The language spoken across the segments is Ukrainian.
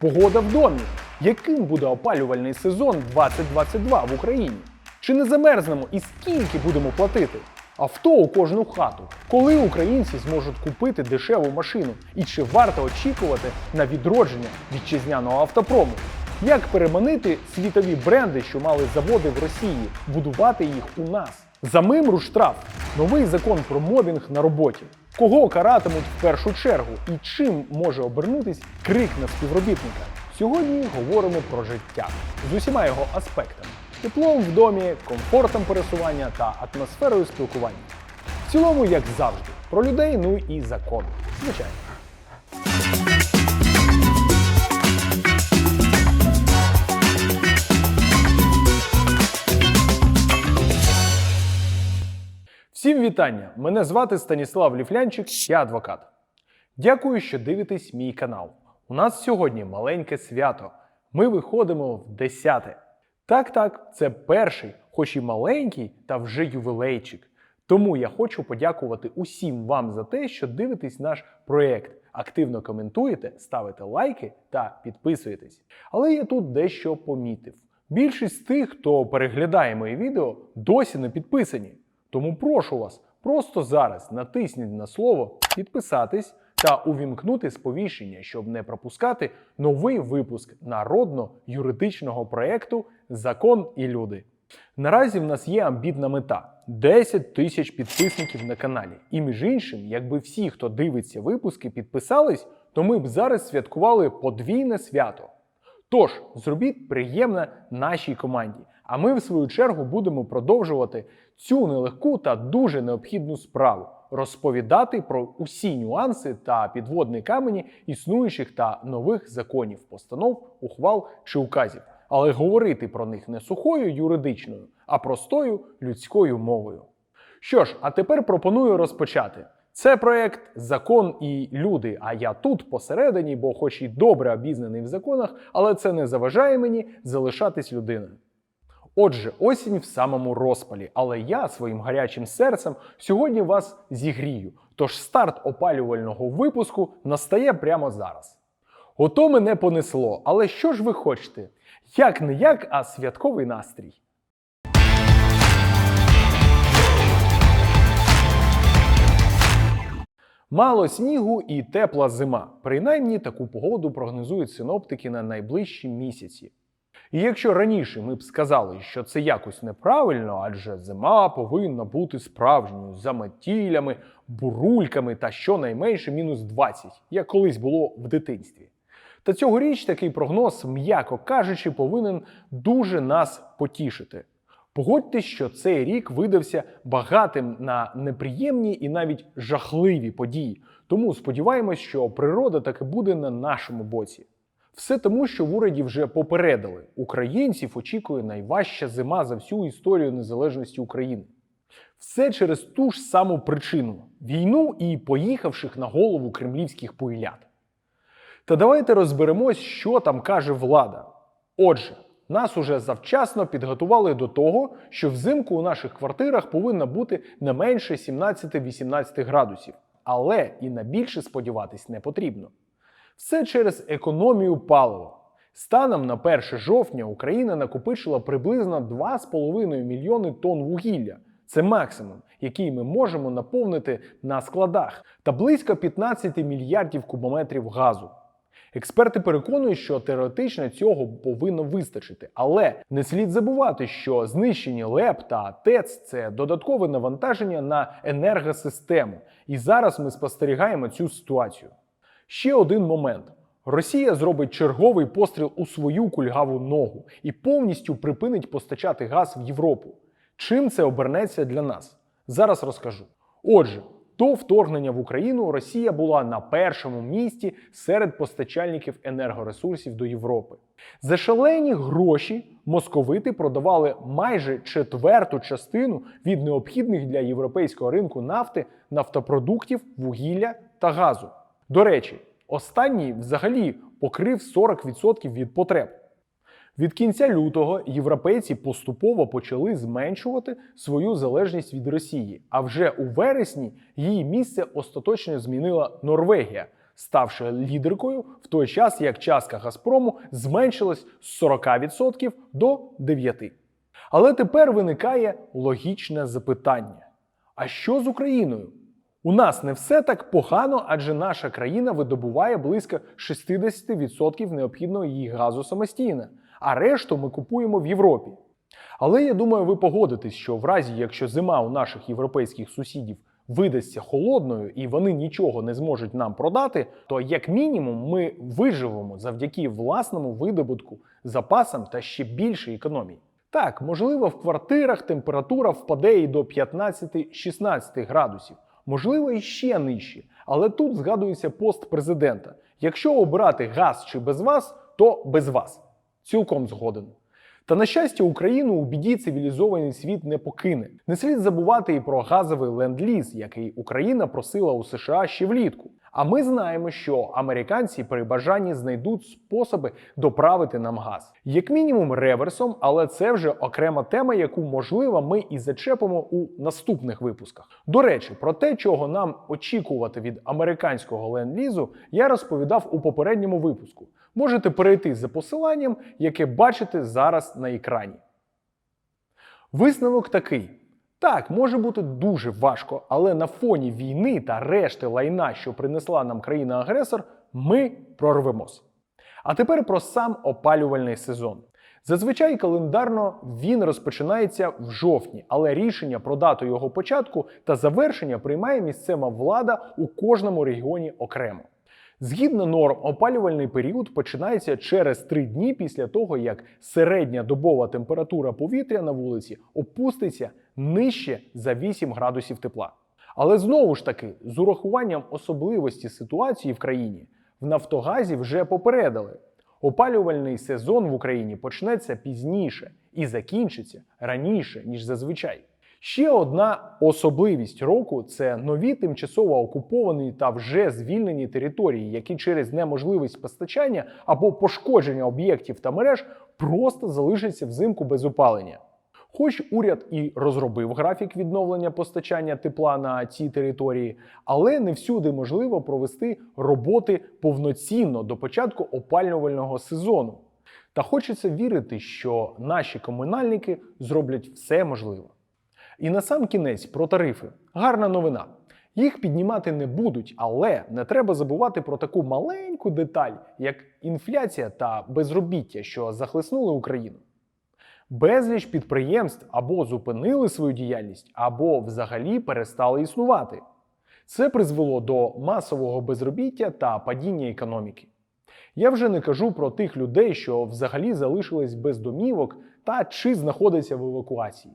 Погода в домі. Яким буде опалювальний сезон 2022 в Україні? Чи не замерзнемо і скільки будемо платити? Авто у кожну хату. Коли українці зможуть купити дешеву машину? І чи варто очікувати на відродження вітчизняного автопрому? Як переманити світові бренди, що мали заводи в Росії, будувати їх у нас? За мимру штраф, новий закон про мобінг на роботі. Кого каратимуть в першу чергу і чим може обернутись крик на співробітника? Сьогодні говоримо про життя з усіма його аспектами: теплом в домі, комфортом пересування та атмосферою спілкування. В цілому, як завжди, про людей, ну і закон. Звичайно. Всім вітання! Мене звати Станіслав Ліфлянчик, я адвокат. Дякую, що дивитесь мій канал. У нас сьогодні маленьке свято. Ми виходимо в десяте. Так, так, це перший, хоч і маленький, та вже ювілейчик. Тому я хочу подякувати усім вам за те, що дивитесь наш проєкт, активно коментуєте, ставите лайки та підписуєтесь. Але я тут дещо помітив. Більшість з тих, хто переглядає мої відео, досі не підписані. Тому прошу вас просто зараз натисніть на слово підписатись та увімкнути сповіщення, щоб не пропускати новий випуск народно-юридичного проєкту Закон і люди. Наразі в нас є амбітна мета 10 тисяч підписників на каналі. І між іншим, якби всі, хто дивиться випуски, підписались, то ми б зараз святкували подвійне свято. Тож зробіть приємне нашій команді. А ми, в свою чергу, будемо продовжувати цю нелегку та дуже необхідну справу розповідати про усі нюанси та підводні камені існуючих та нових законів, постанов, ухвал чи указів, але говорити про них не сухою юридичною, а простою людською мовою. Що ж, а тепер пропоную розпочати. Це проект Закон і люди. А я тут посередині, бо, хоч і добре обізнаний в законах, але це не заважає мені залишатись людиною. Отже, осінь в самому розпалі, але я своїм гарячим серцем сьогодні вас зігрію. Тож старт опалювального випуску настає прямо зараз. Ото мене понесло, але що ж ви хочете? Як не як, а святковий настрій. Мало снігу і тепла зима. Принаймні таку погоду прогнозують синоптики на найближчі місяці. І якщо раніше ми б сказали, що це якось неправильно, адже зима повинна бути справжньою за метілями, бурульками та щонайменше мінус 20, як колись було в дитинстві. Та цьогоріч такий прогноз, м'яко кажучи, повинен дуже нас потішити. Погодьтесь, що цей рік видався багатим на неприємні і навіть жахливі події. Тому сподіваємось, що природа таки буде на нашому боці. Все тому, що в уряді вже попередили, українців очікує найважча зима за всю історію незалежності України. Все через ту ж саму причину війну і поїхавших на голову кремлівських пойлят. Та давайте розберемось, що там каже влада. Отже, нас уже завчасно підготували до того, що взимку у наших квартирах повинно бути не менше 17-18 градусів, але і на більше сподіватись не потрібно. Все через економію палива. Станом на 1 жовтня Україна накопичила приблизно 2,5 мільйони тонн вугілля. Це максимум, який ми можемо наповнити на складах, та близько 15 мільярдів кубометрів газу. Експерти переконують, що теоретично цього повинно вистачити, але не слід забувати, що знищені ЛЕП та ТЕЦ це додаткове навантаження на енергосистему. І зараз ми спостерігаємо цю ситуацію. Ще один момент. Росія зробить черговий постріл у свою кульгаву ногу і повністю припинить постачати газ в Європу. Чим це обернеться для нас? Зараз розкажу. Отже, до вторгнення в Україну Росія була на першому місці серед постачальників енергоресурсів до Європи. За шалені гроші московити продавали майже четверту частину від необхідних для європейського ринку нафти, нафтопродуктів, вугілля та газу. До речі, останній взагалі покрив 40% від потреб. Від кінця лютого європейці поступово почали зменшувати свою залежність від Росії. А вже у вересні її місце остаточно змінила Норвегія, ставши лідеркою в той час, як частка Газпрому зменшилась з 40% до 9%. Але тепер виникає логічне запитання: а що з Україною? У нас не все так погано, адже наша країна видобуває близько 60% необхідного їй газу самостійно, а решту ми купуємо в Європі. Але я думаю, ви погодитесь, що в разі, якщо зима у наших європейських сусідів видасться холодною і вони нічого не зможуть нам продати, то як мінімум ми виживемо завдяки власному видобутку, запасам та ще більшій економії. Так, можливо, в квартирах температура впаде і до 15-16 градусів, можливо, і ще нижче. Але тут згадується пост президента: якщо обирати газ чи без вас, то без вас. Цілком згоден. Та на щастя, Україну у біді цивілізований світ не покине. Не слід забувати і про газовий ленд-ліз, який Україна просила у США ще влітку. А ми знаємо, що американці при бажанні знайдуть способи доправити нам газ, як мінімум реверсом, але це вже окрема тема, яку можливо ми і зачепимо у наступних випусках. До речі, про те, чого нам очікувати від американського ленд-лізу, я розповідав у попередньому випуску. Можете перейти за посиланням, яке бачите зараз на екрані. Висновок такий. Так, може бути дуже важко, але на фоні війни та решти лайна, що принесла нам країна-агресор, ми прорвемось. А тепер про сам опалювальний сезон. Зазвичай календарно він розпочинається в жовтні, але рішення про дату його початку та завершення приймає місцева влада у кожному регіоні окремо. Згідно норм, опалювальний період починається через три дні після того, як середня добова температура повітря на вулиці опуститься нижче за 8 градусів тепла. Але знову ж таки, з урахуванням особливості ситуації в країні, в Нафтогазі вже попередили. Опалювальний сезон в Україні почнеться пізніше і закінчиться раніше, ніж зазвичай. Ще одна особливість року це нові тимчасово окуповані та вже звільнені території, які через неможливість постачання або пошкодження об'єктів та мереж просто залишаться взимку без опалення. Хоч уряд і розробив графік відновлення постачання тепла на цій території, але не всюди можливо провести роботи повноцінно до початку опалювального сезону. Та хочеться вірити, що наші комунальники зроблять все можливе. І на сам кінець про тарифи. Гарна новина. Їх піднімати не будуть, але не треба забувати про таку маленьку деталь, як інфляція та безробіття, що захлеснули Україну. Безліч підприємств або зупинили свою діяльність, або взагалі перестали існувати. Це призвело до масового безробіття та падіння економіки. Я вже не кажу про тих людей, що взагалі залишились без домівок та чи знаходяться в евакуації.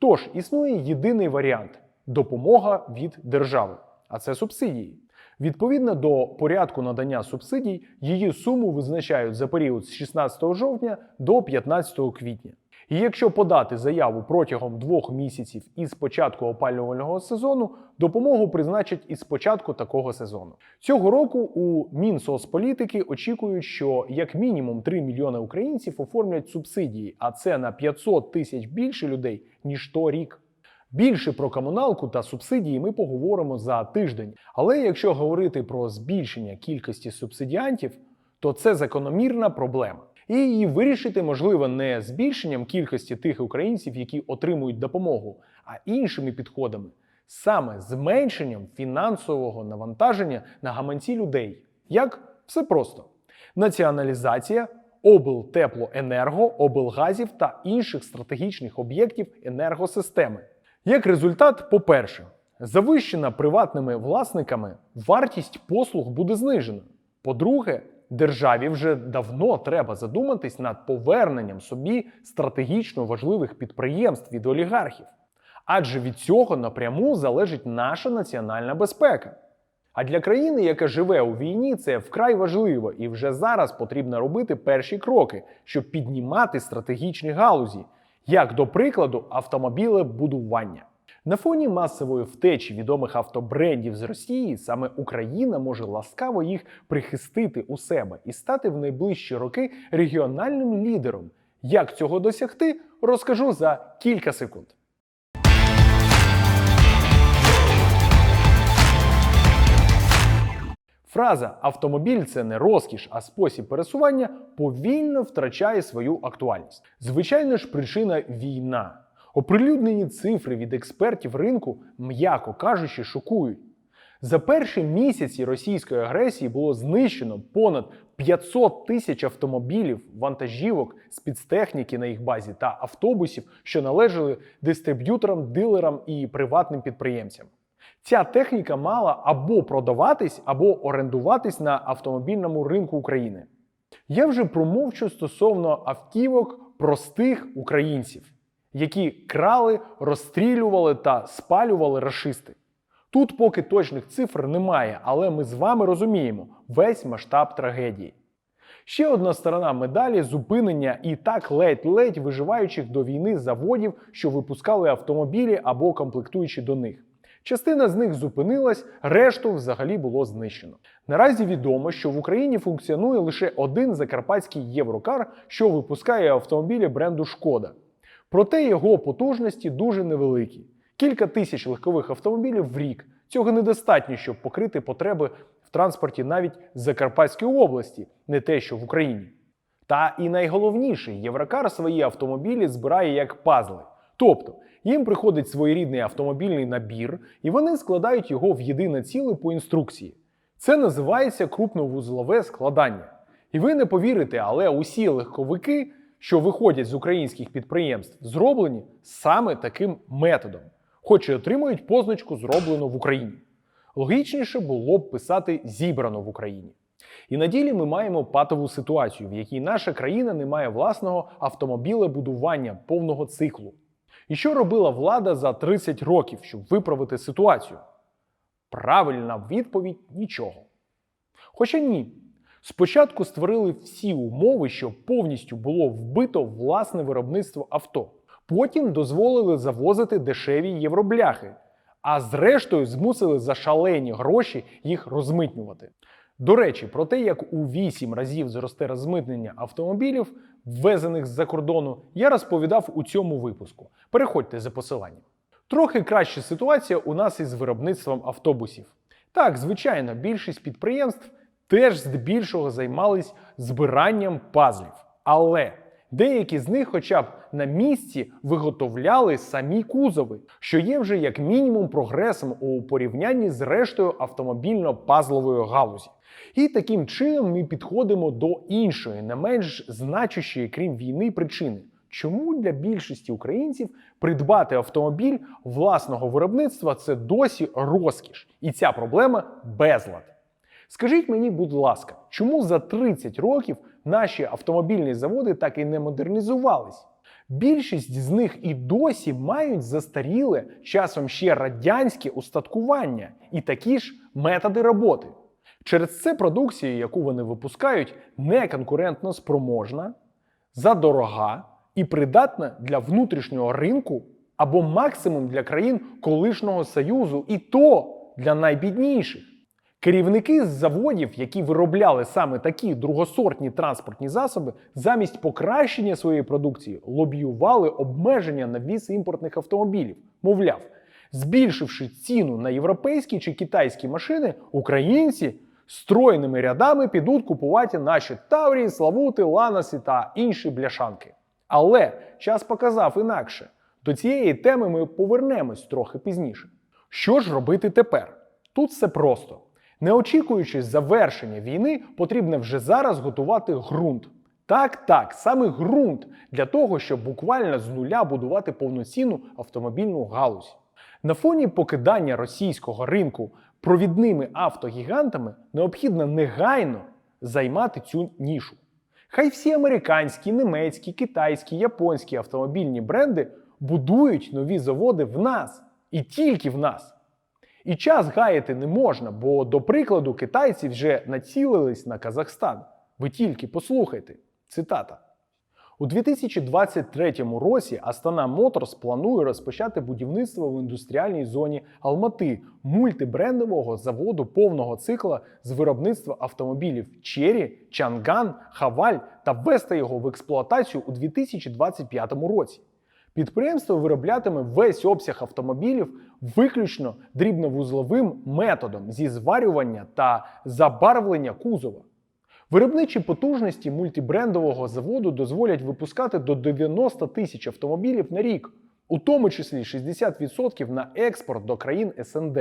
Тож існує єдиний варіант допомога від держави, а це субсидії. Відповідно до порядку надання субсидій, її суму визначають за період з 16 жовтня до 15 квітня. І якщо подати заяву протягом двох місяців із початку опалювального сезону, допомогу призначать із початку такого сезону. Цього року у Мінсоцполітики очікують, що як мінімум 3 мільйони українців оформлять субсидії, а це на 500 тисяч більше людей ніж торік. Більше про комуналку та субсидії ми поговоримо за тиждень. Але якщо говорити про збільшення кількості субсидіантів, то це закономірна проблема. І її вирішити можливо не збільшенням кількості тих українців, які отримують допомогу, а іншими підходами, саме зменшенням фінансового навантаження на гаманці людей. Як все просто: націоналізація облтеплоенерго, облгазів та інших стратегічних об'єктів енергосистеми. Як результат, по-перше, завищена приватними власниками вартість послуг буде знижена. По-друге, державі вже давно треба задуматись над поверненням собі стратегічно важливих підприємств від олігархів. Адже від цього напряму залежить наша національна безпека. А для країни, яка живе у війні, це вкрай важливо, і вже зараз потрібно робити перші кроки, щоб піднімати стратегічні галузі, як до прикладу, автомобілебудування. На фоні масової втечі відомих автобрендів з Росії саме Україна може ласкаво їх прихистити у себе і стати в найближчі роки регіональним лідером. Як цього досягти, розкажу за кілька секунд. Фраза автомобіль це не розкіш, а спосіб пересування повільно втрачає свою актуальність. Звичайно ж, причина війна. Оприлюднені цифри від експертів ринку, м'яко кажучи, шокують. За перші місяці російської агресії було знищено понад 500 тисяч автомобілів, вантажівок, спецтехніки на їх базі та автобусів, що належали дистриб'юторам, дилерам і приватним підприємцям. Ця техніка мала або продаватись, або орендуватись на автомобільному ринку України. Я вже промовчу стосовно автівок простих українців, які крали, розстрілювали та спалювали рашисти. Тут поки точних цифр немає, але ми з вами розуміємо весь масштаб трагедії. Ще одна сторона медалі зупинення і так ледь-ледь виживаючих до війни заводів, що випускали автомобілі або комплектуючі до них. Частина з них зупинилась, решту взагалі було знищено. Наразі відомо, що в Україні функціонує лише один закарпатський Єврокар, що випускає автомобілі бренду Шкода. Проте його потужності дуже невеликі кілька тисяч легкових автомобілів в рік. Цього недостатньо, щоб покрити потреби в транспорті навіть з Закарпатської області, не те, що в Україні. Та і найголовніше, Єврокар свої автомобілі збирає як пазли. Тобто їм приходить своєрідний автомобільний набір, і вони складають його в єдине ціле по інструкції. Це називається крупновузлове складання. І ви не повірите, але усі легковики, що виходять з українських підприємств, зроблені саме таким методом хоч і отримують позначку зроблено в Україні. Логічніше було б писати зібрано в Україні. І на ділі ми маємо патову ситуацію, в якій наша країна не має власного автомобілебудування повного циклу. І що робила влада за 30 років, щоб виправити ситуацію? Правильна відповідь нічого. Хоча ні. Спочатку створили всі умови, щоб повністю було вбито власне виробництво авто. Потім дозволили завозити дешеві євробляхи, а зрештою змусили за шалені гроші їх розмитнювати. До речі, про те, як у 8 разів зросте розмитнення автомобілів, ввезених з-за кордону, я розповідав у цьому випуску. Переходьте за посиланням. Трохи краща ситуація у нас із виробництвом автобусів. Так, звичайно, більшість підприємств теж здебільшого займались збиранням пазлів. Але Деякі з них, хоча б на місці, виготовляли самі кузови, що є вже як мінімум прогресом у порівнянні з рештою автомобільно-пазлової галузі. І таким чином ми підходимо до іншої, не менш значущої, крім війни, причини. Чому для більшості українців придбати автомобіль власного виробництва це досі розкіш, і ця проблема безлад. Скажіть мені, будь ласка, чому за 30 років наші автомобільні заводи так і не модернізувались? Більшість з них і досі мають застаріле часом ще радянське устаткування і такі ж методи роботи. Через це продукція, яку вони випускають, не конкурентно спроможна, задорога і придатна для внутрішнього ринку або максимум для країн колишнього союзу, і то для найбідніших. Керівники з заводів, які виробляли саме такі другосортні транспортні засоби, замість покращення своєї продукції лобіювали обмеження на ввіз імпортних автомобілів. Мовляв, збільшивши ціну на європейські чи китайські машини, українці стройними рядами підуть купувати наші Таврії, Славути, Ланаси та інші бляшанки. Але час показав інакше. До цієї теми ми повернемось трохи пізніше. Що ж робити тепер? Тут все просто. Не очікуючи завершення війни, потрібно вже зараз готувати ґрунт. Так, так, саме ґрунт для того, щоб буквально з нуля будувати повноцінну автомобільну галузь. На фоні покидання російського ринку провідними автогігантами необхідно негайно займати цю нішу. Хай всі американські, німецькі, китайські, японські автомобільні бренди будують нові заводи в нас і тільки в нас. І час гаяти не можна, бо, до прикладу, китайці вже націлились на Казахстан. Ви тільки послухайте. Цитата. У 2023 році Астана Моторс планує розпочати будівництво в індустріальній зоні Алмати мультибрендового заводу повного цикла з виробництва автомобілів Чері, Чанган, Хаваль та ввести його в експлуатацію у 2025 році. Підприємство вироблятиме весь обсяг автомобілів виключно дрібновузловим методом зі зварювання та забарвлення кузова. Виробничі потужності мультибрендового заводу дозволять випускати до 90 тисяч автомобілів на рік, у тому числі 60% на експорт до країн СНД.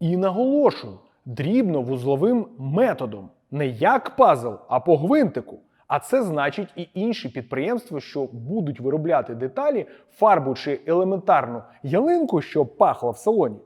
І наголошую, дрібновузловим методом, не як пазл, а по гвинтику. А це значить і інші підприємства, що будуть виробляти деталі, фарбу чи елементарну ялинку, що пахла в салоні.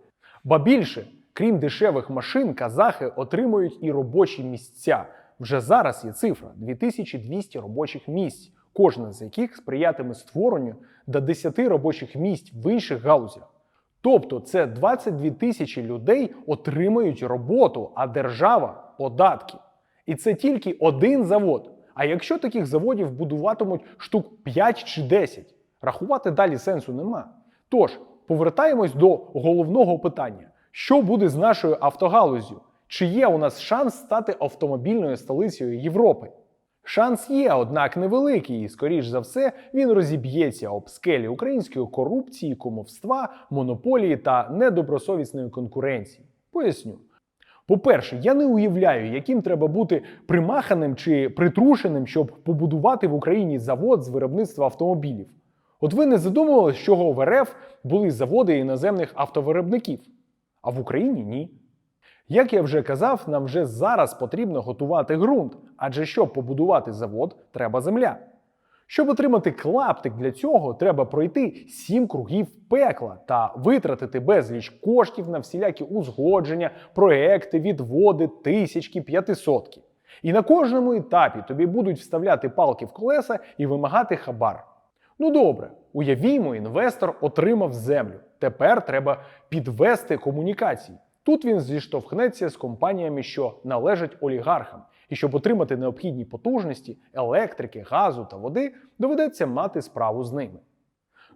Ба більше, крім дешевих машин, казахи отримують і робочі місця. Вже зараз є цифра 2200 робочих місць, кожна з яких сприятиме створенню до 10 робочих місць в інших галузях. Тобто це 22 тисячі людей отримають роботу, а держава податки. І це тільки один завод. А якщо таких заводів будуватимуть штук 5 чи 10, рахувати далі сенсу нема. Тож, повертаємось до головного питання: що буде з нашою автогалузю? Чи є у нас шанс стати автомобільною столицею Європи? Шанс є, однак невеликий, і, скоріш за все, він розіб'ється об скелі української корупції, кумовства, монополії та недобросовісної конкуренції. Поясню. По-перше, я не уявляю, яким треба бути примаханим чи притрушеним, щоб побудувати в Україні завод з виробництва автомобілів. От ви не задумували, з чого в РФ були заводи іноземних автовиробників, а в Україні ні. Як я вже казав, нам вже зараз потрібно готувати ґрунт, адже щоб побудувати завод, треба земля. Щоб отримати клаптик для цього, треба пройти сім кругів пекла та витратити безліч коштів на всілякі узгодження, проекти, відводи, тисячки, п'ятисотки. І на кожному етапі тобі будуть вставляти палки в колеса і вимагати хабар. Ну добре, уявімо, інвестор отримав землю. Тепер треба підвести комунікації. Тут він зіштовхнеться з компаніями, що належать олігархам. І щоб отримати необхідні потужності, електрики, газу та води, доведеться мати справу з ними.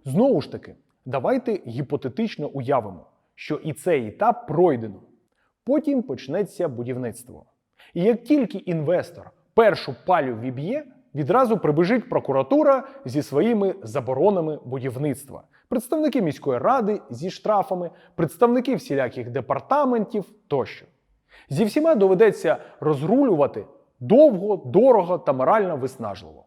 Знову ж таки, давайте гіпотетично уявимо, що і цей етап пройдено. Потім почнеться будівництво. І як тільки інвестор першу палю віб'є, відразу прибіжить прокуратура зі своїми заборонами будівництва, представники міської ради зі штрафами, представники всіляких департаментів тощо. Зі всіма доведеться розрулювати довго, дорого та морально виснажливо.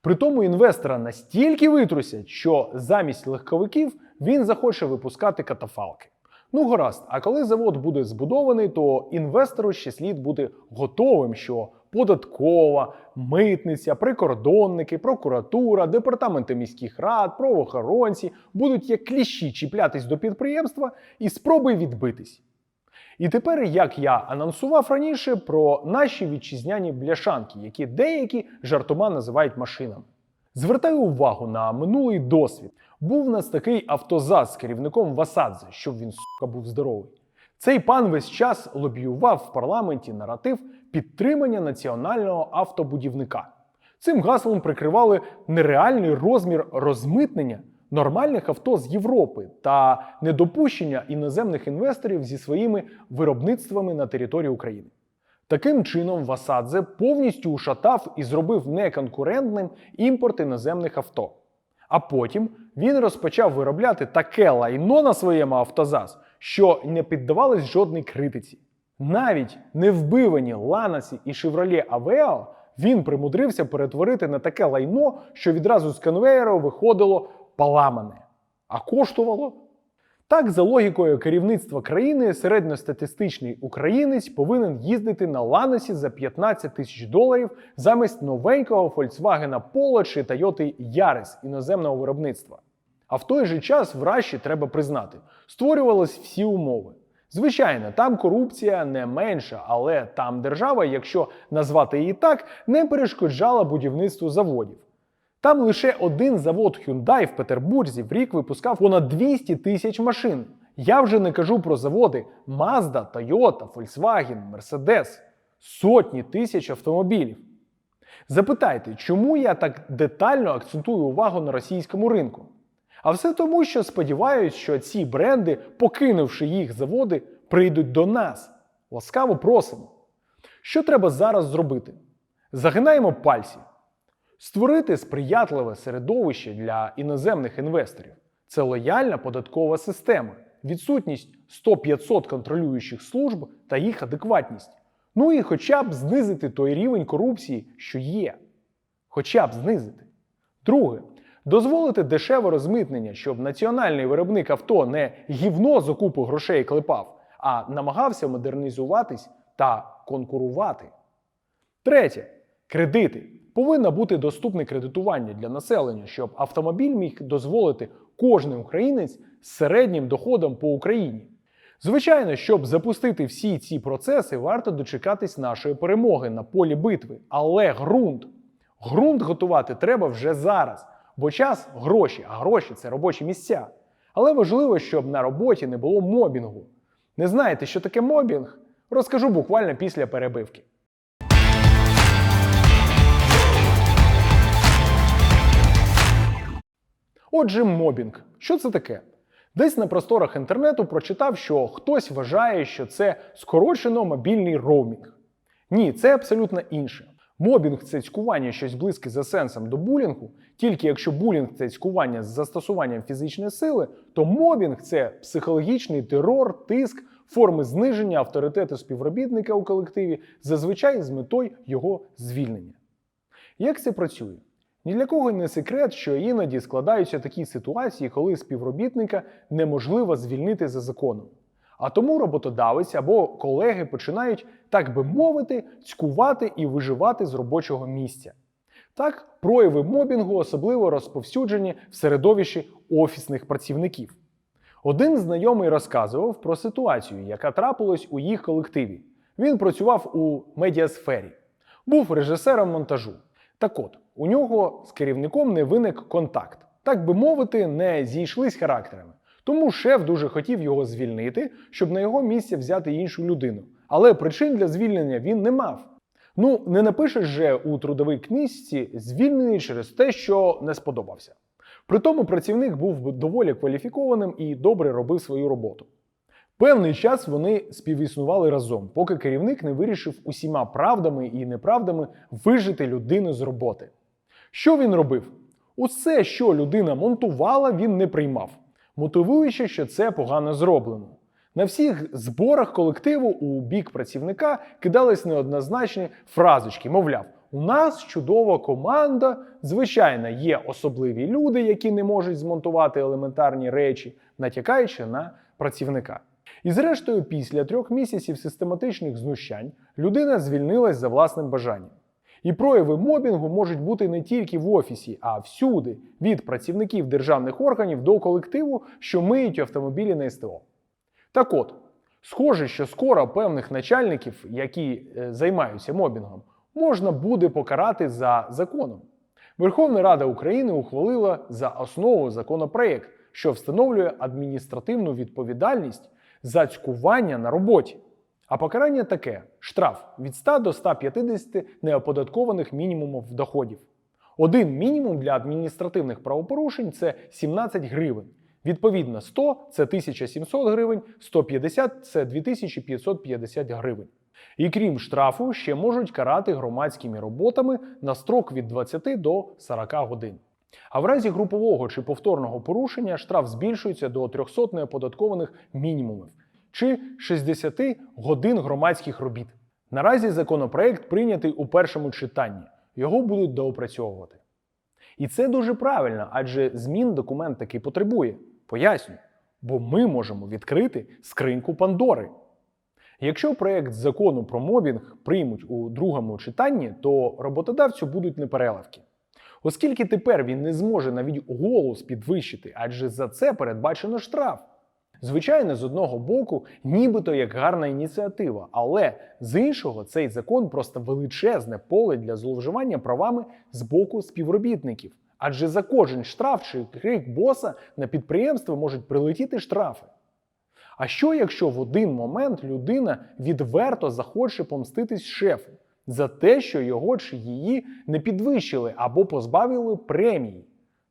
Притому інвестора настільки витрусять, що замість легковиків він захоче випускати катафалки. Ну гаразд, а коли завод буде збудований, то інвестору ще слід бути готовим, що податкова, митниця, прикордонники, прокуратура, департаменти міських рад, правоохоронці будуть як кліщі чіплятись до підприємства і спроби відбитись. І тепер, як я анонсував раніше, про наші вітчизняні бляшанки, які деякі жартома називають машинами. Звертаю увагу на минулий досвід. Був у нас такий автозаз з керівником Васадзе, щоб він сука був здоровий. Цей пан весь час лобіював в парламенті наратив підтримання національного автобудівника. Цим гаслом прикривали нереальний розмір розмитнення нормальних авто з Європи та недопущення іноземних інвесторів зі своїми виробництвами на території України. Таким чином, Васадзе повністю ушатав і зробив неконкурентним імпорт іноземних авто. А потім він розпочав виробляти таке лайно на своєму автозаз, що не піддавалось жодній критиці. Навіть невбивані Ланасі і Chevrolet Aveo він примудрився перетворити на таке лайно, що відразу з конвеєра виходило поламане, а коштувало. Так, за логікою керівництва країни, середньостатистичний українець повинен їздити на Ланосі за 15 тисяч доларів замість новенького Volkswagen Polo чи Toyota Yaris іноземного виробництва. А в той же час в треба признати, створювались всі умови. Звичайно, там корупція не менша, але там держава, якщо назвати її так, не перешкоджала будівництву заводів. Там лише один завод Hyundai в Петербурзі в рік випускав понад 200 тисяч машин. Я вже не кажу про заводи Mazda, Toyota, Volkswagen, Mercedes. Сотні тисяч автомобілів. Запитайте, чому я так детально акцентую увагу на російському ринку? А все тому, що сподіваюсь, що ці бренди, покинувши їх заводи, прийдуть до нас. Ласкаво просимо. Що треба зараз зробити? Загинаємо пальці. Створити сприятливе середовище для іноземних інвесторів це лояльна податкова система, відсутність 100-500 контролюючих служб та їх адекватність. Ну і хоча б знизити той рівень корупції, що є. Хоча б знизити. Друге, дозволити дешеве розмитнення, щоб національний виробник авто не гівно з окупу грошей клепав, а намагався модернізуватись та конкурувати. Третє кредити. Повинно бути доступне кредитування для населення, щоб автомобіль міг дозволити кожен українець з середнім доходом по Україні. Звичайно, щоб запустити всі ці процеси, варто дочекатись нашої перемоги на полі битви. Але ґрунт. Ґрунт готувати треба вже зараз, бо час гроші, а гроші це робочі місця. Але важливо, щоб на роботі не було мобінгу. Не знаєте, що таке мобінг? Розкажу буквально після перебивки. Отже, мобінг. Що це таке? Десь на просторах інтернету прочитав, що хтось вважає, що це скорочено мобільний роумінг. Ні, це абсолютно інше. Мобінг це цькування щось близьке за сенсом до булінгу. Тільки якщо булінг це цькування з застосуванням фізичної сили, то мобінг це психологічний терор, тиск, форми зниження авторитету співробітника у колективі, зазвичай з метою його звільнення. Як це працює? Ні для кого не секрет, що іноді складаються такі ситуації, коли співробітника неможливо звільнити за законом. А тому роботодавець або колеги починають, так би мовити, цькувати і виживати з робочого місця. Так, прояви мобінгу особливо розповсюджені в середовищі офісних працівників. Один знайомий розказував про ситуацію, яка трапилась у їх колективі. Він працював у медіасфері, був режисером монтажу. Так от, у нього з керівником не виник контакт. Так би мовити, не зійшлись характерами. Тому шеф дуже хотів його звільнити, щоб на його місце взяти іншу людину. Але причин для звільнення він не мав. Ну, не напишеш же у трудовій книжці звільнений через те, що не сподобався. Притому працівник був доволі кваліфікованим і добре робив свою роботу. Певний час вони співіснували разом, поки керівник не вирішив усіма правдами і неправдами вижити людину з роботи. Що він робив? Усе, що людина монтувала, він не приймав, мотивуючи, що це погано зроблено. На всіх зборах колективу у бік працівника кидались неоднозначні фразочки, мовляв, у нас чудова команда. Звичайно, є особливі люди, які не можуть змонтувати елементарні речі, натякаючи на працівника. І зрештою, після трьох місяців систематичних знущань людина звільнилась за власним бажанням. І прояви мобінгу можуть бути не тільки в офісі, а всюди, від працівників державних органів до колективу, що миють автомобілі на СТО. Так от, схоже, що скоро певних начальників, які е, займаються мобінгом, можна буде покарати за законом. Верховна Рада України ухвалила за основу законопроєкт, що встановлює адміністративну відповідальність за цькування на роботі. А покарання таке: штраф від 100 до 150 неоподаткованих мінімумів доходів. Один мінімум для адміністративних правопорушень це 17 гривень. Відповідно, 100 це 1700 гривень, 150 це 2550 гривень. І крім штрафу, ще можуть карати громадськими роботами на строк від 20 до 40 годин. А в разі групового чи повторного порушення штраф збільшується до 300 неоподаткованих мінімумів чи 60 годин громадських робіт. Наразі законопроект прийнятий у першому читанні. Його будуть доопрацьовувати. І це дуже правильно, адже змін документ таки потребує. Поясню, бо ми можемо відкрити скриньку Пандори. Якщо проєкт закону про мобінг приймуть у другому читанні, то роботодавцю будуть непереливки. Оскільки тепер він не зможе навіть голос підвищити, адже за це передбачено штраф. Звичайно, з одного боку, нібито як гарна ініціатива, але з іншого цей закон просто величезне поле для зловживання правами з боку співробітників. Адже за кожен штраф чи крик боса на підприємство можуть прилетіти штрафи. А що якщо в один момент людина відверто захоче помститись шефу за те, що його чи її не підвищили або позбавили премії?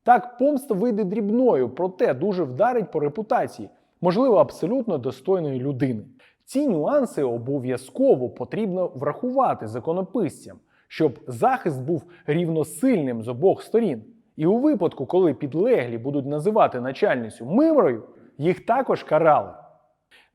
Так, помста вийде дрібною, проте дуже вдарить по репутації, можливо, абсолютно достойної людини. Ці нюанси обов'язково потрібно врахувати законописцям, щоб захист був рівносильним з обох сторін. І у випадку, коли підлеглі будуть називати начальницю мимрою, їх також карали.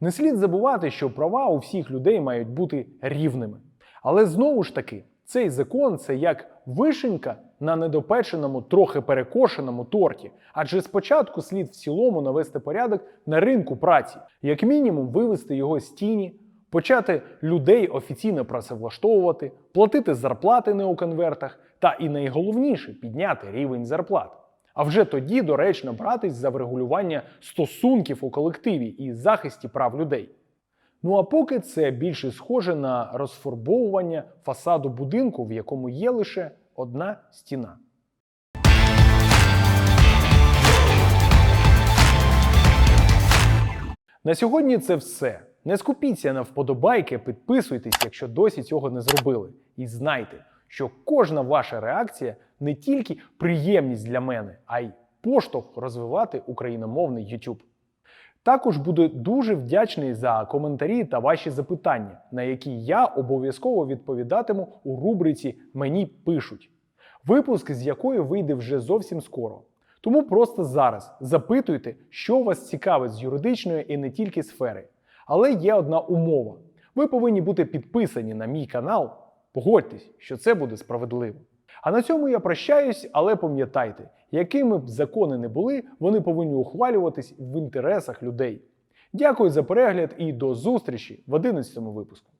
Не слід забувати, що права у всіх людей мають бути рівними. Але знову ж таки, цей закон це як вишенька на недопеченому, трохи перекошеному торті. Адже спочатку слід в цілому навести порядок на ринку праці, як мінімум вивести його з тіні, почати людей офіційно працевлаштовувати, платити зарплати не у конвертах, та і найголовніше підняти рівень зарплат. А вже тоді доречно братись за врегулювання стосунків у колективі і захисті прав людей. Ну а поки це більше схоже на розфарбовування фасаду будинку, в якому є лише одна стіна. На сьогодні це все. Не скупіться на вподобайки, підписуйтесь, якщо досі цього не зробили. І знайте, що кожна ваша реакція не тільки приємність для мене, а й поштовх розвивати україномовний YouTube. Також буду дуже вдячний за коментарі та ваші запитання, на які я обов'язково відповідатиму у рубриці Мені пишуть, випуск з якої вийде вже зовсім скоро. Тому просто зараз запитуйте, що вас цікавить з юридичної і не тільки сфери. Але є одна умова: ви повинні бути підписані на мій канал. Погодьтесь, що це буде справедливо. А на цьому я прощаюсь, але пам'ятайте, якими б закони не були, вони повинні ухвалюватись в інтересах людей. Дякую за перегляд і до зустрічі в 11 випуску.